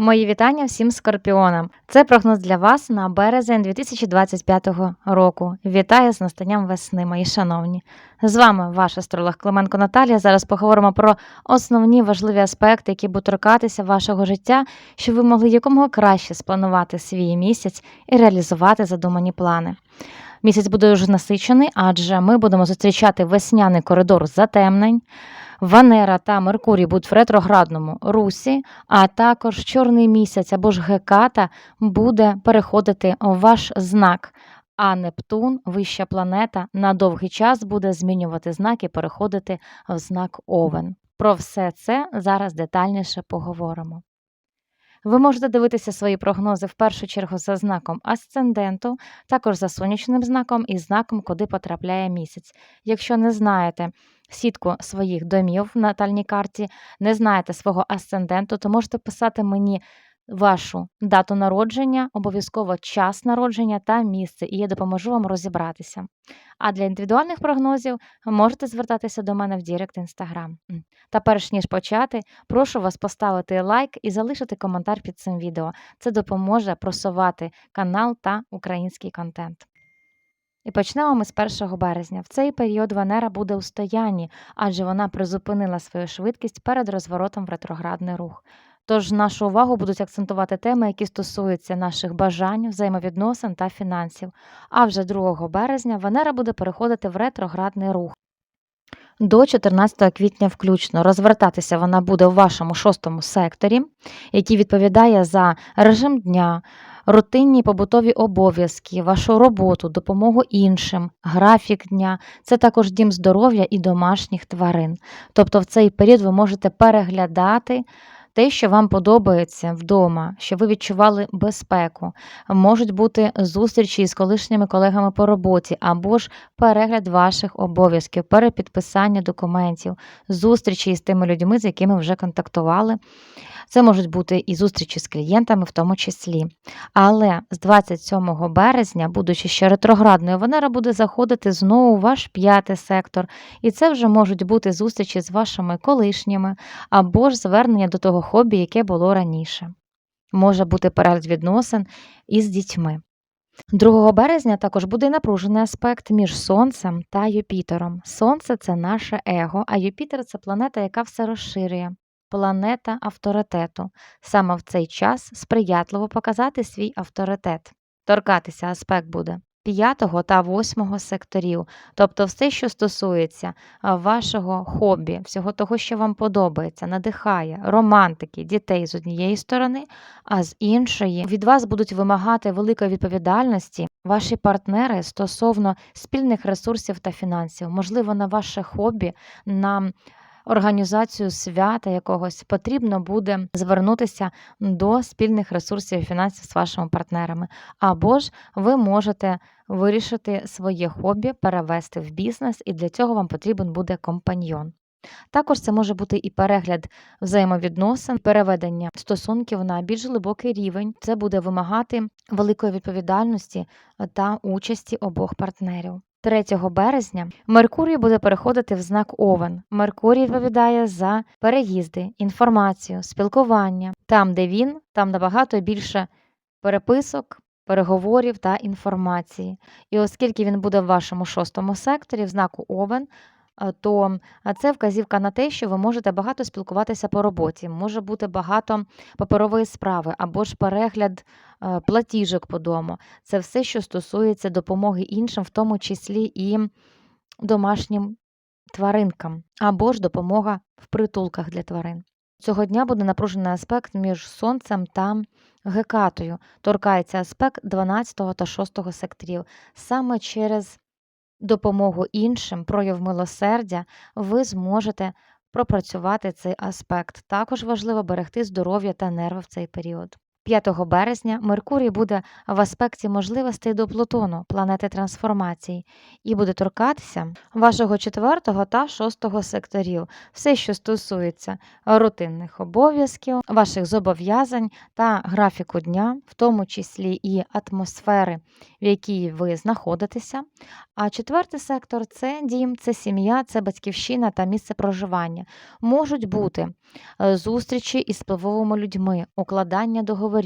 Мої вітання всім скорпіонам. Це прогноз для вас на березень 2025 року. Вітаю з настанням весни, мої шановні. З вами ваш астролог Клименко Наталія. Зараз поговоримо про основні важливі аспекти, які будуть торкатися вашого життя, щоб ви могли якомога краще спланувати свій місяць і реалізувати задумані плани. Місяць буде дуже насичений, адже ми будемо зустрічати весняний коридор затемнень. Венера та Меркурій будуть в ретроградному русі, а також чорний місяць або ж геката буде переходити в ваш знак. А Нептун, вища планета, на довгий час буде змінювати знак і переходити в знак Овен. Про все це зараз детальніше поговоримо. Ви можете дивитися свої прогнози в першу чергу за знаком асценденту, також за сонячним знаком і знаком, куди потрапляє місяць. Якщо не знаєте сітку своїх домів в натальній карті, не знаєте свого асценденту, то можете писати мені вашу дату народження, обов'язково час народження та місце, і я допоможу вам розібратися. А для індивідуальних прогнозів можете звертатися до мене в Дірект Інстаграм. Та перш ніж почати, прошу вас поставити лайк і залишити коментар під цим відео. Це допоможе просувати канал та український контент. І почнемо ми з 1 березня. В цей період Венера буде у стоянні, адже вона призупинила свою швидкість перед розворотом в ретроградний рух. Тож нашу увагу будуть акцентувати теми, які стосуються наших бажань, взаємовідносин та фінансів. А вже 2 березня Венера буде переходити в ретроградний рух. До 14 квітня включно розвертатися вона буде в вашому шостому секторі, який відповідає за режим дня, рутинні побутові обов'язки, вашу роботу, допомогу іншим, графік дня. Це також дім здоров'я і домашніх тварин. Тобто в цей період ви можете переглядати те, що вам подобається вдома, щоб ви відчували безпеку. Можуть бути зустрічі з колишніми колегами по роботі, або ж перегляд ваших обов'язків, перепідписання документів, зустрічі з тими людьми, з якими вже контактували. Це можуть бути і зустрічі з клієнтами, в тому числі. Але з 27 березня, будучи ще ретроградною, Венера буде заходити знову у ваш п'ятий сектор, і це вже можуть бути зустрічі з вашими колишніми, або ж звернення до того хобі, яке було раніше. Може бути перегляд відносин із дітьми. 2 березня також буде напружений аспект між Сонцем та Юпітером. Сонце це наше его, а Юпітер це планета, яка все розширює. Планета авторитету. Саме в цей час сприятливо показати свій авторитет. Торкатися аспект буде 5 та 8 секторів, тобто все, що стосується вашого хобі, всього того, що вам подобається, надихає, романтики, дітей з однієї сторони, а з іншої від вас будуть вимагати великої відповідальності ваші партнери стосовно спільних ресурсів та фінансів, можливо, на ваше хобі, на організацію свята якогось потрібно буде звернутися до спільних ресурсів і фінансів з вашими партнерами. Або ж ви можете вирішити своє хобі, перевести в бізнес, і для цього вам потрібен буде компаньйон. Також це може бути і перегляд взаємовідносин, переведення стосунків на більш глибокий рівень. Це буде вимагати великої відповідальності та участі обох партнерів. 3 березня Меркурій буде переходити в знак Овен. Меркурій відповідає за переїзди, інформацію, спілкування. Там, де він, там набагато більше переписок, переговорів та інформації. І оскільки він буде в вашому шостому секторі, в знаку Овен, то це вказівка на те, що ви можете багато спілкуватися по роботі, може бути багато паперової справи або ж перегляд е, платіжок по дому. Це все, що стосується допомоги іншим, в тому числі і домашнім тваринкам, або ж допомога в притулках для тварин. Цього дня буде напружений аспект між сонцем та гекатою. Торкається аспект 12 та 6 секторів. Саме через допомогу іншим, прояв милосердя, ви зможете пропрацювати цей аспект. Також важливо берегти здоров'я та нерви в цей період. 5 березня Меркурій буде в аспекті можливостей до Плутону, планети трансформації, і буде торкатися вашого 4 та 6 секторів, все, що стосується рутинних обов'язків, ваших зобов'язань та графіку дня, в тому числі і атмосфери, в якій ви знаходитеся. А четвертий сектор це дім, це сім'я, це батьківщина та місце проживання. Можуть бути е, зустрічі із впливовими людьми, укладання договорів.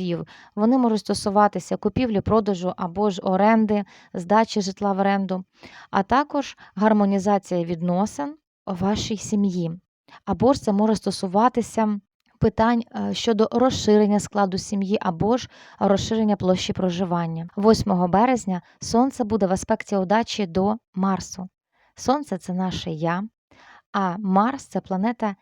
Вони можуть стосуватися купівлі, продажу або ж оренди, здачі житла в оренду, а також гармонізація відносин у вашій сім'ї. Або ж це може стосуватися питань е, щодо розширення складу сім'ї або ж розширення площі проживання. 8 березня Сонце буде в аспекті удачі до Марсу. Сонце це наше я, а Марс це планета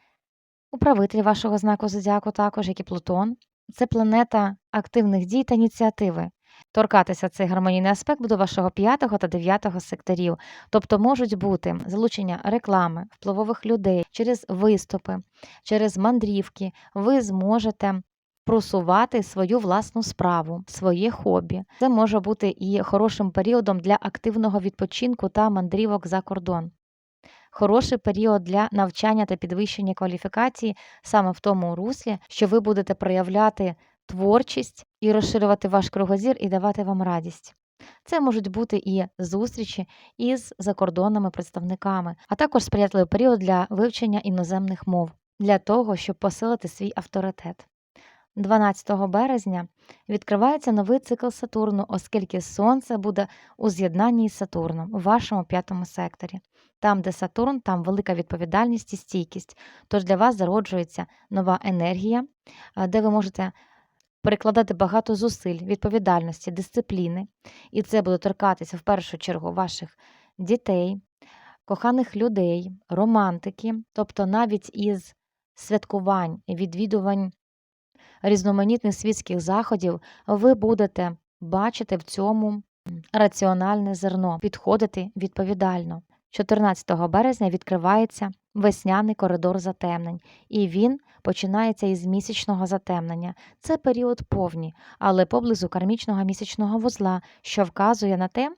управитель вашого знаку зодіаку, також як і Плутон. Це планета активних дій та ініціативи. Торкатися цей гармонійний аспект буде вашого 5 та 9 секторів, тобто можуть бути залучення реклами, впливових людей через виступи, через мандрівки. Ви зможете просувати свою власну справу, своє хобі. Це може бути і хорошим періодом для активного відпочинку та мандрівок за кордон. Хороший період для навчання та підвищення кваліфікації саме в тому руслі, що ви будете проявляти творчість і розширювати ваш кругозір і давати вам радість. Це можуть бути і зустрічі із закордонними представниками, а також сприятливий період для вивчення іноземних мов для того, щоб посилити свій авторитет. 12 березня відкривається новий цикл Сатурну, оскільки Сонце буде у з'єднанні із Сатурном у вашому п'ятому секторі. Там, де Сатурн, там велика відповідальність і стійкість. Тож для вас зароджується нова енергія, де ви можете перекладати багато зусиль, відповідальності, дисципліни. І це буде торкатися в першу чергу ваших дітей, коханих людей, романтики, тобто навіть із святкувань, відвідувань різноманітних світських заходів, ви будете бачити в цьому раціональне зерно, підходити відповідально. 14 березня відкривається весняний коридор затемнень, і він починається із місячного затемнення. Це період повні, але поблизу кармічного місячного вузла, що вказує на те,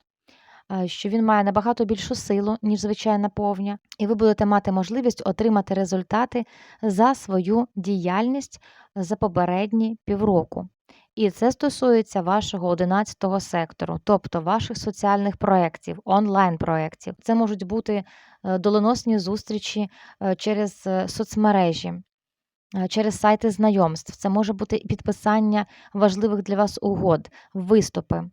що він має набагато більшу силу, ніж звичайна повня, і ви будете мати можливість отримати результати за свою діяльність за попередні півроку. І це стосується вашого 11 сектору, тобто ваших соціальних проєктів, онлайн-проєктів. Це можуть бути е, доленосні зустрічі е, через е, соцмережі, е, через сайти знайомств. Це може бути підписання важливих для вас угод, виступи.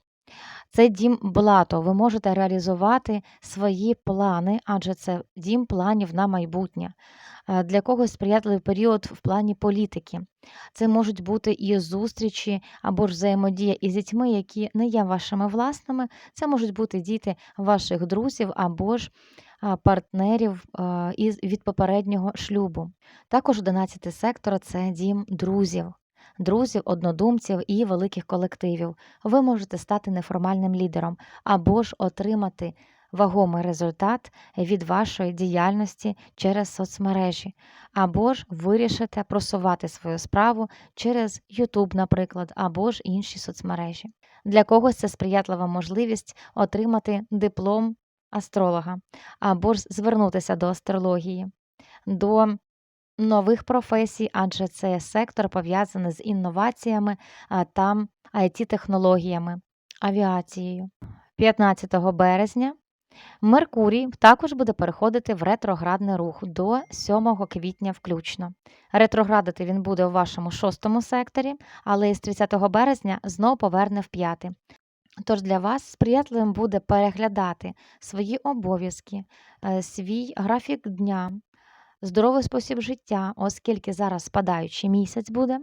Це дім блато. Ви можете реалізувати свої плани, адже це дім планів на майбутнє. Е, Для когось сприятливий період в плані політики. Це можуть бути і зустрічі або ж взаємодія із дітьми, які не є вашими власними. Це можуть бути діти ваших друзів або ж партнерів із від попереднього шлюбу. Також 11 сектор це дім друзів. Друзів, однодумців і великих колективів. Ви можете стати неформальним лідером або ж отримати вагомий результат від вашої діяльності через соцмережі, або ж вирішите просувати свою справу через YouTube, наприклад, або ж інші соцмережі. Для когось це сприятлива можливість отримати диплом астролога, або ж звернутися до астрології, до нових професій, адже це сектор пов'язаний з інноваціями та IT-технологіями, авіацією. 15 березня Меркурій також буде переходити в ретроградний рух до 7 квітня включно. Ретроградити він буде у вашому шостому секторі, але із 30 березня знов поверне в п'ятий. Тож для вас сприятливим буде переглядати свої обов'язки, е, свій графік дня, здоровий спосіб життя, оскільки зараз спадаючий місяць буде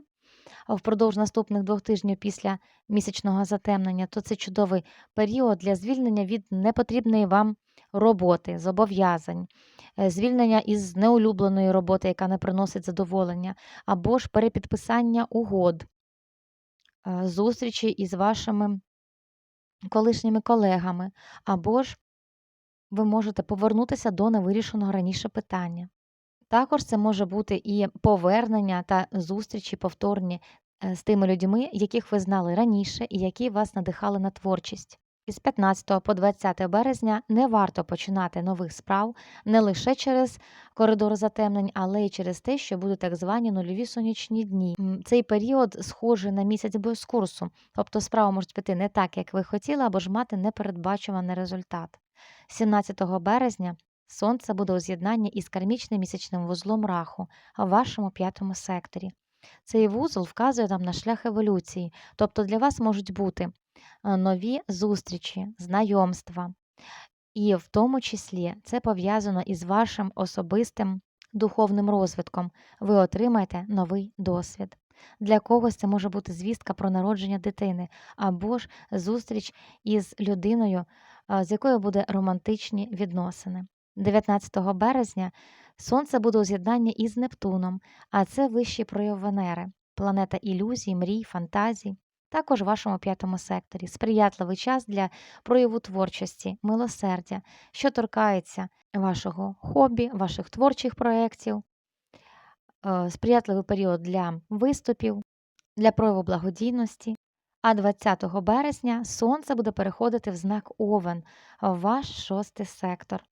впродовж наступних двох тижнів після місячного затемнення, то це чудовий період для звільнення від непотрібної вам роботи, зобов'язань, е, звільнення із неулюбленої роботи, яка не приносить задоволення, або ж перепідписання угод, е, зустрічі із вашими колишніми колегами, або ж ви можете повернутися до невирішеного раніше питання. Також це може бути і повернення та зустрічі повторні е, з тими людьми, яких ви знали раніше і які вас надихали на творчість. Із 15 по 20 березня не варто починати нових справ не лише через коридор затемнень, але й через те, що будуть так звані нульові сонячні дні. Цей період схожий на місяць безкурсу, тобто справи можуть піти не так, як ви хотіли, або ж мати непередбачуваний результат. 17 березня Сонце буде у з'єднанні із кармічним місячним вузлом раху в вашому п'ятому секторі. Цей вузол вказує нам на шлях еволюції, тобто для вас можуть бути е, нові зустрічі, знайомства. І в тому числі це пов'язано із вашим особистим духовним розвитком. Ви отримаєте новий досвід. Для когось це може бути звістка про народження дитини або ж зустріч із людиною, з якою буде романтичні відносини. 19 березня Сонце буде у з'єднанні із Нептуном, а це вищий прояв Венери, планета ілюзій, мрій, фантазій. Також в вашому п'ятому секторі сприятливий час для прояву творчості, милосердя, що торкається вашого хобі, ваших творчих проєктів, е, сприятливий період для виступів, для прояву благодійності. А 20 березня Сонце буде переходити в знак Овен, ваш шостий сектор.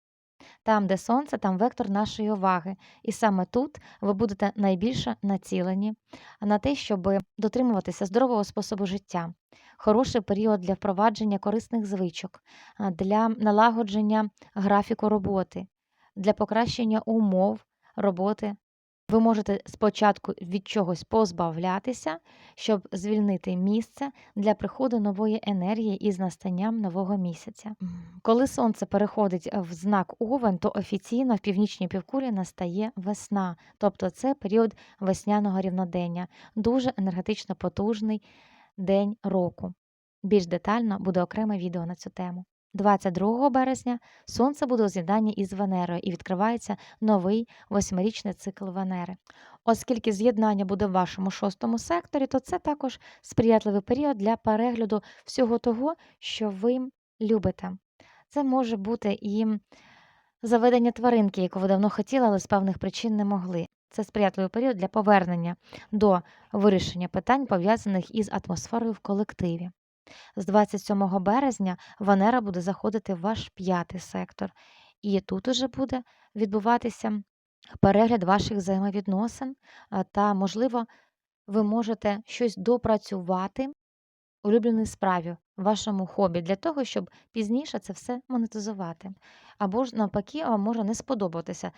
Там, де сонце, там вектор нашої уваги. І саме тут ви будете найбільше націлені на те, щоб дотримуватися здорового способу життя, хороший період для впровадження корисних звичок, для налагодження графіку роботи, для покращення умов роботи. Ви можете спочатку від чогось позбавлятися, щоб звільнити місце для приходу нової енергії із настанням нового місяця. Коли сонце переходить в знак Овен, то офіційно в північній півкулі настає весна, тобто це період весняного рівнодення, дуже енергетично потужний день року. Більш детально буде окреме відео на цю тему. 22 березня Сонце буде у з'єднанні із Венерою і відкривається новий восьмирічний цикл Венери. Оскільки з'єднання буде в вашому шостому секторі, то це також сприятливий період для перегляду всього того, що ви любите. Це може бути і заведення тваринки, яку ви давно хотіли, але з певних причин не могли. Це сприятливий період для повернення до вирішення питань, пов'язаних із атмосферою в колективі. З 27 березня Венера буде заходити в ваш п'ятий сектор, і тут уже буде відбуватися перегляд ваших взаємовідносин, та, можливо, ви можете щось допрацювати улюбленій справі, вашому хобі, для того, щоб пізніше це все монетизувати. Або ж навпаки, вам може не сподобатися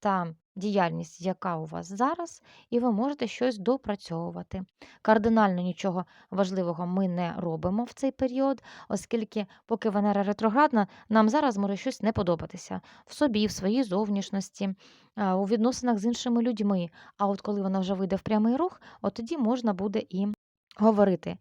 та діяльність, яка у вас зараз, і ви можете щось допрацьовувати. Кардинально нічого важливого ми не робимо в цей період, оскільки, поки Венера ретроградна, нам зараз може щось не подобатися в собі, в своїй зовнішності, у відносинах з іншими людьми. А от коли вона вже вийде в прямий рух, от тоді можна буде і говорити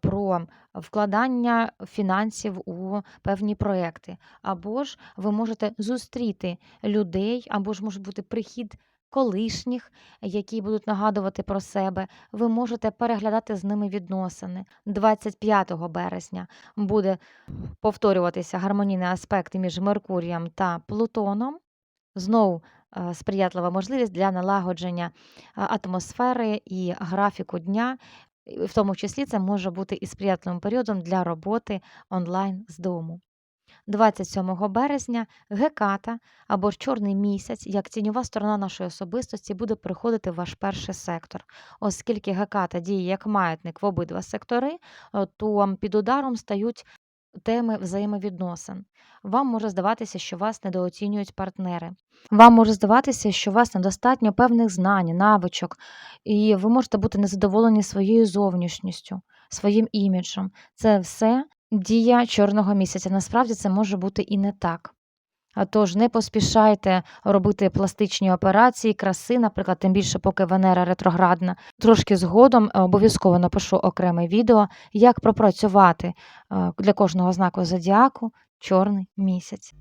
про вкладання фінансів у певні проекти. Або ж ви можете зустріти людей, або ж може бути прихід колишніх, які будуть нагадувати про себе. Ви можете переглядати з ними відносини. 25 березня буде повторюватися гармонійний аспект між Меркурієм та Плутоном. Знову е, сприятлива можливість для налагодження атмосфери і графіку дня. В тому числі це може бути і сприятливим періодом для роботи онлайн з дому. 27 березня Геката або ж чорний місяць, як тіньова сторона нашої особистості, буде приходити в ваш перший сектор. Оскільки Геката діє як маятник в обидва сектори, е, то під ударом стають теми взаємовідносин. Вам може здаватися, що вас недооцінюють партнери. Вам може здаватися, що у вас недостатньо певних знань, навичок, і ви можете бути незадоволені своєю зовнішністю, своїм іміджем. Це все дія чорного місяця. Насправді це може бути і не так. Тож не поспішайте робити пластичні операції, краси, наприклад, тим більше, поки Венера ретроградна. Трошки згодом е, обов'язково напишу окреме відео, як пропрацювати е, для кожного знаку зодіаку чорний місяць.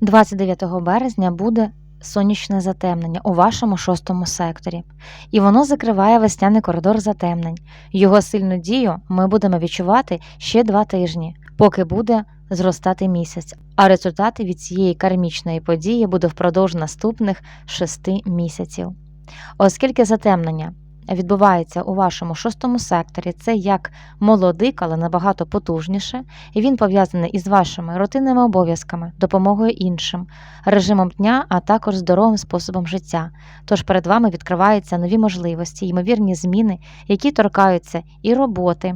29 березня буде сонячне затемнення у вашому шостому секторі, і воно закриває весняний коридор затемнень. Його сильну дію ми будемо відчувати ще два тижні, поки буде зростати місяць, а результати від цієї кармічної події буде впродовж наступних шести місяців. Оскільки затемнення відбувається у вашому шостому секторі. Це як молодик, але набагато потужніше, і він пов'язаний із вашими рутинними обов'язками, допомогою іншим, режимом дня, а також здоровим способом життя. Тож перед вами відкриваються нові можливості, ймовірні зміни, які торкаються і роботи.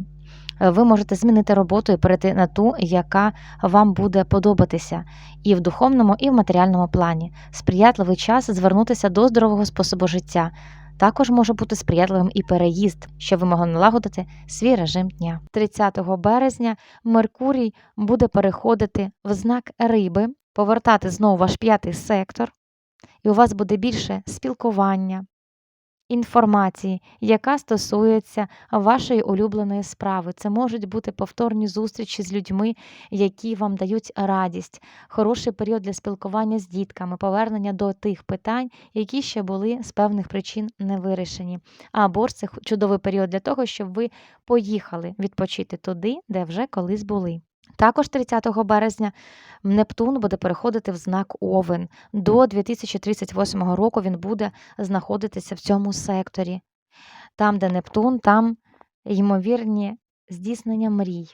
Е, Ви можете змінити роботу і перейти на ту, яка вам буде подобатися, і в духовному, і в матеріальному плані. Сприятливий час звернутися до здорового способу життя. Також може бути сприятливим і переїзд, щоб ви могли налагодити свій режим дня. 30 березня Меркурій буде переходити в знак риби, повертати знову ваш п'ятий сектор, і у вас буде більше спілкування, інформації, яка стосується вашої улюбленої справи. Це можуть бути повторні зустрічі з людьми, які вам дають радість, хороший період для спілкування з дітками, повернення до тих питань, які ще були з певних причин не вирішені. Або ж це чудовий період для того, щоб ви поїхали відпочити туди, де вже колись були. Також 30 березня Нептун буде переходити в знак Овен. До 2038 року він буде знаходитися в цьому секторі. Там, де Нептун, там ймовірні здійснення мрій.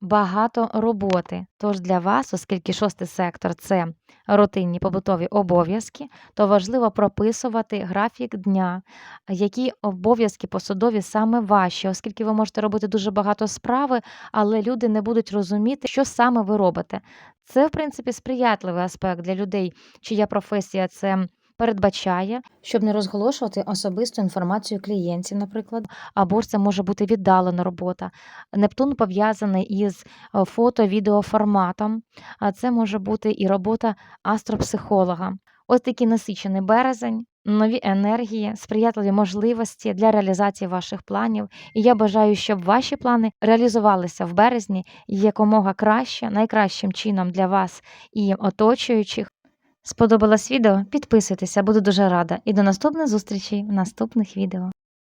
Багато роботи. Тож для вас, оскільки шостий сектор це рутинні побутові обов'язки, то важливо прописувати графік дня, які обов'язки посадові саме ваші, оскільки ви можете робити дуже багато справи, але люди не будуть розуміти, що саме ви робите. Це, в принципі, сприятливий аспект для людей, чия професія це передбачає, щоб не розголошувати особисту інформацію клієнтів, наприклад, або це може бути віддалена робота. Нептун пов'язаний із е, фото-відеоформатом, а це може бути і робота астропсихолога. Ось такий насичений березень, нові енергії, сприятливі можливості для реалізації ваших планів. І я бажаю, щоб ваші плани реалізувалися в березні якомога краще, найкращим чином для вас і оточуючих. Сподобалось відео? Підписуйтеся, буду дуже рада. І до наступних зустрічей в наступних відео.